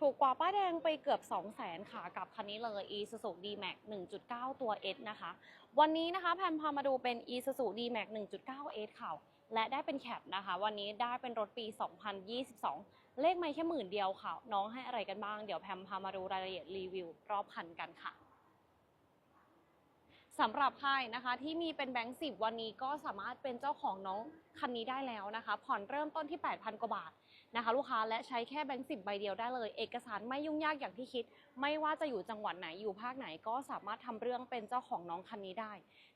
ถูกกว่าป้ายแดงไปเกือบ 2 0 0แสนค่ะ กับคันนี้เลย Isuzu D-Max 1.9 ตัว S นะคะ วันนี้นะคะแพนพามาดูเป็น Isuzu D-Max 1.9 S ค่ะ และได้เป็นแคปนะคะ วันนี้ได้เป็นรถปี 2022 เลขไม่แค่หมื่นเดียวค่ะ น้องให้อะไรกันบ้าง เดี๋ยวแพมพามาดูรายละเอียดรีวิวรอบคันกันค่ะ สำหรับใครนะคะ ที่มีเป็นแบงค์สิบวันนี้ก็สามารถเป็นเจ้าของน้องคันนี้ได้แล้วนะคะ ผ่อนเริ่มต้นที่ 8,000 กว่าบาทนะคะ ลูกค้าและใช้แค่แบงค์สิบใบเดียวได้เลย เอกสารไม่ยุ่งยากอย่างที่คิด ไม่ว่าจะอยู่จังหวัดไหนอยู่ภาคไหนก็สามารถทำเรื่องเป็นเจ้าของน้องคันนี้ได้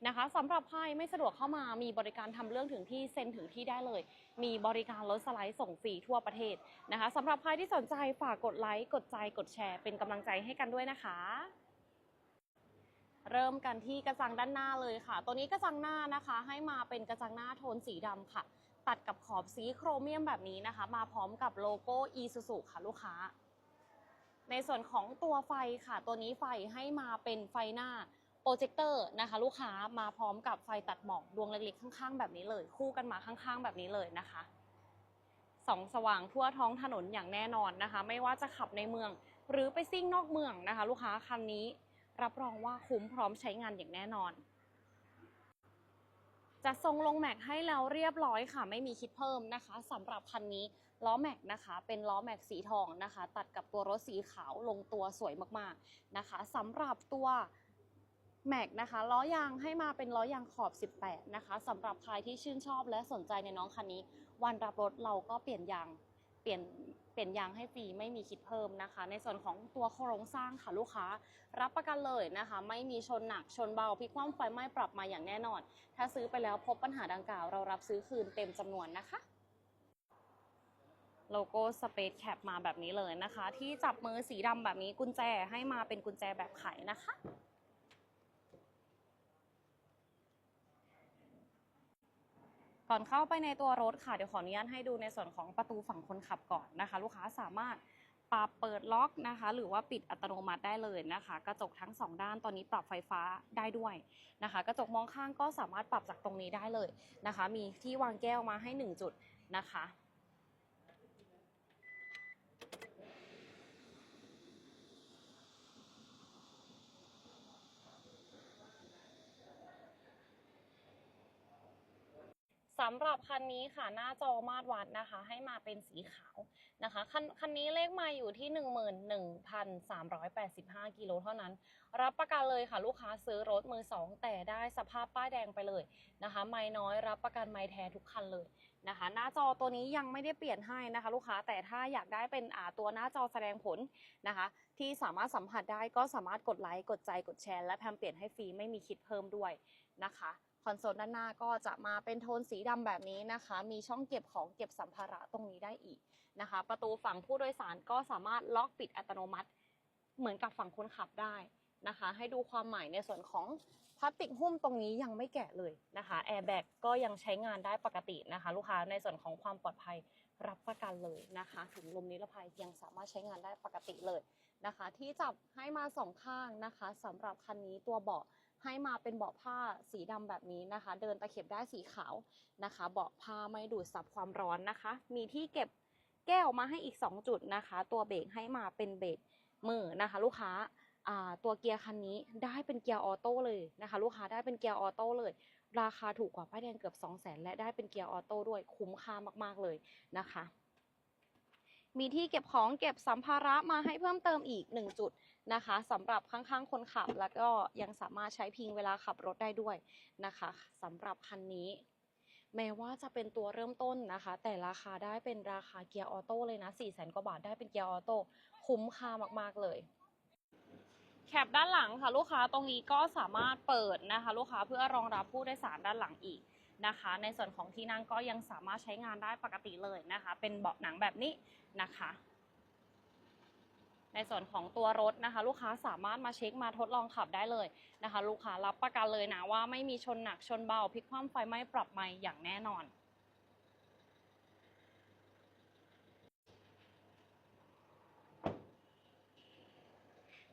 นะคะสำหรับใครไม่สะดวกเข้ามามีบริการทำเรื่องถึงที่เซ็นถึงที่ได้เลย มีบริการรถสไลด์ส่งฟรีทั่วประเทศนะคะสำหรับใครที่สนใจฝากกดไลค์กดใจกดแชร์เป็นกำลังใจให้กันด้วยนะคะ เริ่มกันที่กระจังด้านหน้าเลยค่ะ ตัวนี้กระจังหน้านะคะ ให้มาเป็นกระจังหน้าโทนสีดำค่ะ ตัดกับขอบสีโครเมียมแบบนี้นะคะ มาพร้อมกับโลโก้ Isuzu ค่ะลูกค้า ในส่วนของตัวไฟค่ะ ตัวนี้ไฟให้มาเป็นไฟหน้าโปรเจคเตอร์นะคะ ลูกค้ามาพร้อมกับไฟตัดหมอกดวงเล็กๆข้างๆ แบบนี้เลย คู่กันมาข้างๆ แบบนี้เลยนะคะสองสว่างทั่วท้องถนนอย่างแน่นอนนะคะ ไม่ว่าจะขับในเมือง หรือไปซิ่งนอกเมืองนะคะ ลูกค้าคันนี้ รับรองว่าคุ้มพร้อมใช้งานอย่างแน่นอน จะทรงลงแม็กให้แล้วเรียบร้อยค่ะ ไม่มีคิดเพิ่มนะคะสำหรับคันนี้ล้อแม็กนะคะ เป็นล้อแม็กสีทองนะคะ ตัดกับตัวรถสีขาวลงตัวสวยมากๆนะคะสำหรับตัวแม็กนะคะล้อยางให้มาเป็นล้อยางขอบ 18 นะคะสำหรับใครที่ชื่นชอบและสนใจในน้องคันนี้ วันรับรถเราก็เปลี่ยนยางเปลี่ยน ปลี่ยนยางให้ฟรีไม่มีคิดเพิ่มนะคะ ในส่วนของตัวโครงสร้างค่ะลูกค้า รับประกันเลยนะคะ ไม่มีชนหนักชนเบาพลิกคว่ำไฟไหม้ปรับมาอย่างแน่นอน ถ้าซื้อไปแล้วพบปัญหาดังกล่าวเรารับซื้อคืนเต็มจำนวนนะคะโลโก้สเปซแคปมาแบบนี้เลยนะคะ ที่จับมือสีดำแบบนี้กุญแจให้มาเป็นกุญแจแบบไขนะคะ ก่อนเข้าไปในตัวรถค่ะเดี๋ยวขออนุญาตให้ดูในส่วนของประตูฝั่งคนขับก่อนนะคะ ลูกค้าสามารถปรับเปิดล็อกนะคะ หรือว่าปิดอัตโนมัติได้เลยนะคะ กระจกทั้งสองด้านตอนนี้ปรับไฟฟ้าได้ด้วยนะคะ กระจกมองข้างก็สามารถปรับจากตรงนี้ได้เลยนะคะ มีที่วางแก้วมาให้ 1 จุดนะคะ สำหรับคันนี้ค่ะหน้าจอมาตรวัดนะคะ ให้มาเป็นสีขาวนะคะคันคันนี้เลขไมาอยู่ที่ 11,385กิโลเท่านั้น รับประกันเลยค่ะลูกค้าซื้อรถมือสองแต่ได้สภาพป้ายแดงไปเลยนะคะ ไม่น้อยรับประกันไม่แท้ทุกคันเลยนะคะ หน้าจอตัวนี้ยังไม่ได้เปลี่ยนให้นะคะ ลูกค้าแต่ถ้าอยากได้เป็นตัวหน้าจอแสดงผลนะคะ ที่สามารถสัมผัสได้ก็สามารถกดไลค์กดใจกดแชร์และแพมเปลี่ยนให้ฟรีไม่มีคิดเพิ่มด้วยนะคะคอนโซลด้านหน้าก็จะมาเป็นโทนสีดำแบบนี้นะคะ มีช่องเก็บของเก็บสัมภาระตรงนี้ได้อีกนะคะ ประตูฝั่งผู้โดยสารก็สามารถล็อกปิดอัตโนมัติ เหมือนกับฝั่งคนขับได้นะคะ ให้ดูความใหม่ในส่วนของ พลาสติกหุ้มตรงนี้ยังไม่แกะเลยนะคะแอร์แบ็กก็ยังใช้งานได้ปกตินะคะ ลูกค้าในส่วนของความปลอดภัยรับประกันเลยนะคะถุงลมนิรภัยยังสามารถใช้งานได้ปกติเลยนะคะ ที่จับให้มาสองข้างนะคะสำหรับคันนี้ตัวเบาะให้มาเป็นเบาะผ้าสีดำแบบนี้นะคะ เดินตะเข็บได้สีขาวนะคะ เบาะผ้าไม่ดูดซับความร้อนนะคะ มีที่เก็บแก้วมาให้อีก 2 จุดนะคะ ตัวเบรกให้มาเป็นเบรกมือนะคะ ลูกค้า ตัวเกียร์คันนี้ได้เป็นเกียร์ออโต้เลยนะคะ ลูกค้าได้เป็นเกียร์ออโต้เลย ราคาถูกกว่าป้ายแดงเกือบ 2 0 0แสนและได้เป็นเกียร์ออโต้ด้วยคุ้มค่ามากๆเลยนะคะมีที่เก็บของเก็บสัมภาระมาให้เพิ่มเติมอีก 1 จุดนะคะสำหรับข้างๆ คนขับ แล้วก็ยังสามารถใช้พิงเวลาขับรถได้ด้วยนะคะสำหรับคันนี้ แม้ว่าจะเป็นตัวเริ่มต้นนะคะ แต่ราคาได้เป็นราคาเกียร์ออโต้เลยนะ4 0 0 0 0 0กว่าบาทได้เป็นเกียร์ออโต้คุ้มค่ามากๆเลย แคปด้านหลังค่ะลูกค้าตรงนี้ก็สามารถเปิดนะคะ ลูกค้าเพื่อรองรับผู้โดยสารด้านหลังอีกนะคะ ในส่วนของที่นั่งก็ยังสามารถใช้งานได้ปกติเลยนะคะ เป็นเบาะหนังแบบนี้นะคะ ในส่วนของตัวรถนะคะ ลูกค้าสามารถมาเช็คมาทดลองขับได้เลยนะคะ ลูกค้ารับประกันเลยนะว่าไม่มีชนหนักชนเบาพลิกคว่ำไฟไหม้ปรับไม่อย่างแน่นอน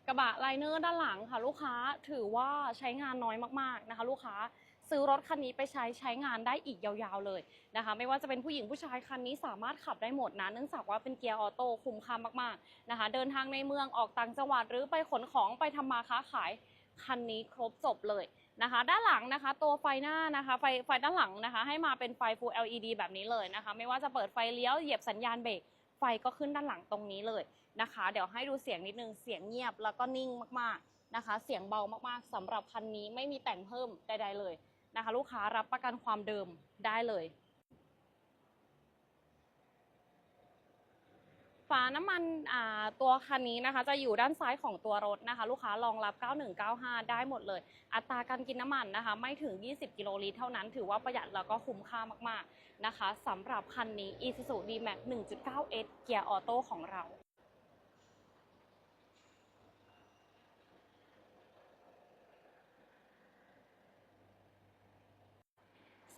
กระบะไลเนอร์ด้านหลังค่ะ ลูกค้าถือว่าใช้งานน้อยมากๆนะคะ ลูกค้าซื้อรถคันนี้ไปใช้ใช้งานได้อีกยาวๆเลยนะคะ ไม่ว่าจะเป็นผู้หญิงผู้ชายคันนี้สามารถขับได้หมดนะเนื่องจากว่าเป็นเกียร์ออโต้คุ้มค่ามากๆนะคะ เดินทางในเมืองออกต่างจังหวัดหรือไปขนของไปทำมาค้าขายคันนี้ครบจบเลยนะคะ ด้านหลังนะคะ ตัวไฟหน้านะคะ ไฟไฟด้านหลังนะคะ ให้มาเป็นไฟ Full LED แบบนี้เลยนะคะ ไม่ว่าจะเปิดไฟเลี้ยวเหยียบสัญญาณเบรกไฟก็ขึ้นด้านหลังตรงนี้เลย นะคะ เดี๋ยวให้ดูเสียงนิดนึงเสียงเงียบแล้วก็นิ่งมากๆนะคะ เสียงเบามากๆสำหรับคันนี้ไม่มีแต่งเพิ่มใดๆเลยนะคะ ลูกค้ารับประกันความเดิมได้เลยฝาน้ำมันตัวคันนี้นะคะ จะอยู่ด้านซ้ายของตัวรถนะคะ ลูกค้ารองรับ 9195 ได้หมดเลย อัตราการกินน้ำมันนะคะ ไม่ถึง 20 กิโลลิตรเท่านั้น ถือว่าประหยัดแล้วก็คุ้มค่ามาก ๆ นะคะสำหรับคันนี้ Isuzu D-Max 1.9S เกียร์ออโต้ของเรา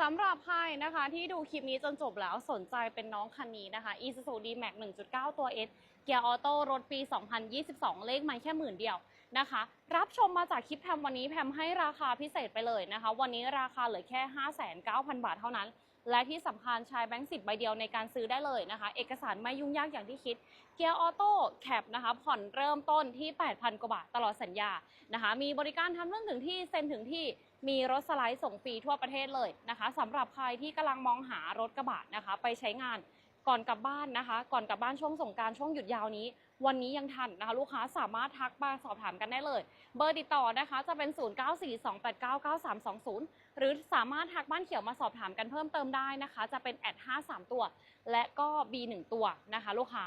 สำหรับใครนะคะที่ดูคลิปนี้จนจบแล้วสนใจเป็นน้องคันนี้นะคะ Isuzu D-Max 1.9 ตัว S เกียร์ออโต้รถปี 2022 เลขไม่แค่หมื่นเดียวนะคะ รับชมมาจากคลิปแพมวันนี้แพมให้ราคาพิเศษไปเลยนะคะ วันนี้ราคาเหลือแค่ 59,000บาทเท่านั้น และที่สำคัญใช้แบงค์สิบใบเดียวในการซื้อได้เลยนะคะ เอกสารไม่ยุ่งยากอย่างที่คิด เกียร์ออโต้แคปนะคะผ่อนเริ่มต้นที่ 8,000 กว่าบาทตลอดสัญญานะคะ มีบริการทำเรื่องถึงที่เซ็นถึงที่ มีรถสไลด์ส่งฟรีทั่วประเทศเลยนะคะสำหรับใครที่กำลังมองหารถกระบะนะคะ ไปใช้งานก่อนกลับบ้านนะคะ ก่อนกลับบ้านช่วงสงการช่วงหยุดยาวนี้ วันนี้ยังทันนะคะ ลูกค้าสามารถทักมาสอบถามกันได้เลย เบอร์ติดต่อนะคะจะเป็น 0942899320 หรือสามารถทักบ้านเขียวมาสอบถามกันเพิ่มเติมได้นะคะ จะเป็นแอด53 ตัว และก็ B1 ตัวนะคะ ลูกค้า